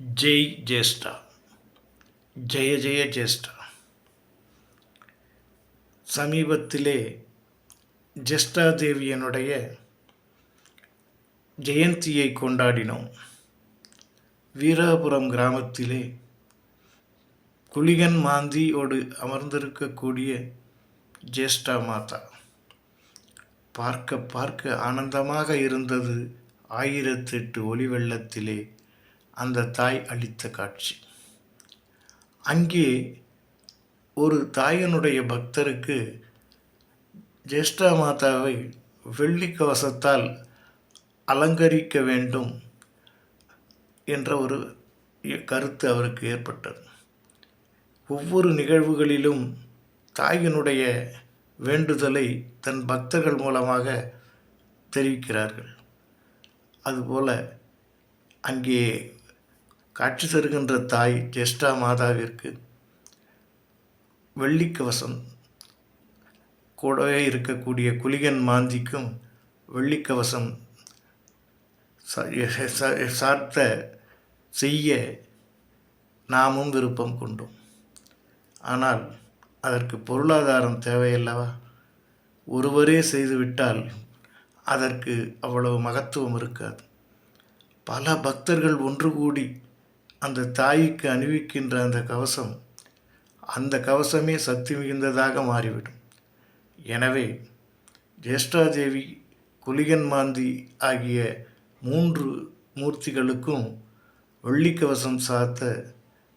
ஜெய் ஜேஷ்டா. ஜெய ஜெய ஜேஷ்டா. சமீபத்திலே ஜெஷ்டா தேவியனுடைய ஜெயந்தியை கொண்டாடினோம். வீராபுரம் கிராமத்திலே குளிகன் மாந்தியோடு அமர்ந்திருக்கக்கூடிய ஜேஷ்டா மாதா. பார்க்க பார்க்க ஆனந்தமாக இருந்தது. ஆயிரத்தெட்டு ஒளி வெள்ளத்திலே அந்த தாய் அளித்த காட்சி. அங்கே ஒரு தாயனுடைய பக்தருக்கு ஜேஷ்டா மாதாவை வெள்ளி கவசத்தால் அலங்கரிக்க வேண்டும் என்ற ஒரு கருத்து அவருக்கு ஏற்பட்டது. ஒவ்வொரு நிகழ்வுகளிலும் தாயினுடைய வேண்டுதலை தன் பக்தர்கள் மூலமாக தெரிவிக்கிறார்கள். அதுபோல அங்கே காட்சி தருகின்ற தாய் ஜெஷ்டா மாதாவிற்கு வெள்ளிக்கவசம் கூடவே இருக்கக்கூடிய குலிகன் மாந்திக்கும் வெள்ளிக்கவசம் சார்த்த செய்ய நாமும் விருப்பம் கொண்டோம். ஆனால் அதற்கு பொருளாதாரம் தேவையல்லவா? ஒருவரே செய்துவிட்டால் அதற்கு அவ்வளவு மகத்துவம் இருக்காது. பல பக்தர்கள் ஒன்று கூடி அந்த தாய்க்கு அணிவிக்கின்ற அந்த கவசம் அந்த கவசமே சக்தி மிகுந்ததாக மாறிவிடும். எனவே ஜேஷ்டாதேவி குலிகன் மாந்தி ஆகிய மூன்று மூர்த்திகளுக்கும் வெள்ளிக்கவசம் சாத்த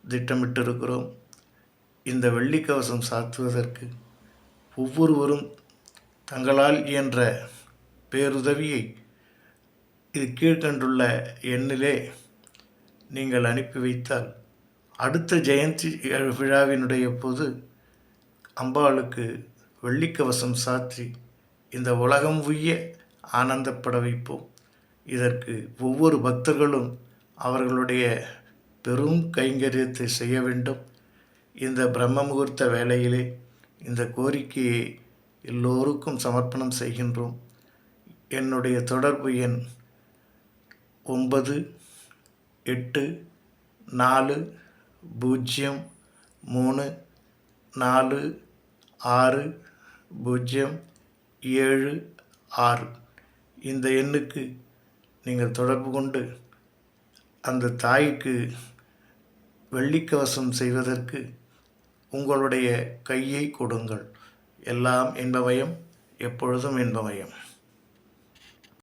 திட்டமிட்டிருக்கிறோம். இந்த வெள்ளிக்கவசம் சாத்துவதற்கு ஒவ்வொருவரும் தங்களால் இயன்ற பேருதவியை இது கீழ்கண்டுள்ள எண்ணிலே நீங்கள் அனுப்பி வைத்தால் அடுத்த ஜெயந்தி விழாவினுடைய போது அம்பாளுக்கு வெள்ளிக்கவசம் சாற்றி இந்த உலகம் உய்ய ஆனந்தப்பட வைப்போம். இதற்கு ஒவ்வொரு பக்தர்களும் அவர்களுடைய பெரும் கைங்கரியத்தை செய்ய வேண்டும். இந்த பிரம்ம முகூர்த்த வேளையிலே இந்த கோரிக்கையை எல்லோருக்கும் சமர்ப்பணம் செய்கின்றோம். என்னுடைய தொடர்பு எண் ஒன்பது எட்டு நாலு பூஜ்ஜியம் மூணு நாலு ஆறு பூஜ்ஜியம் ஏழு ஆறு. இந்த எண்ணுக்கு நீங்கள் தொடர்பு கொண்டு அந்த தாய்க்கு வெள்ளிக்கவசம் செய்வதற்கு உங்களுடைய கையை கொடுங்கள். எல்லாம் இன்பமயம் எப்பொழுதும் இன்பமயம்.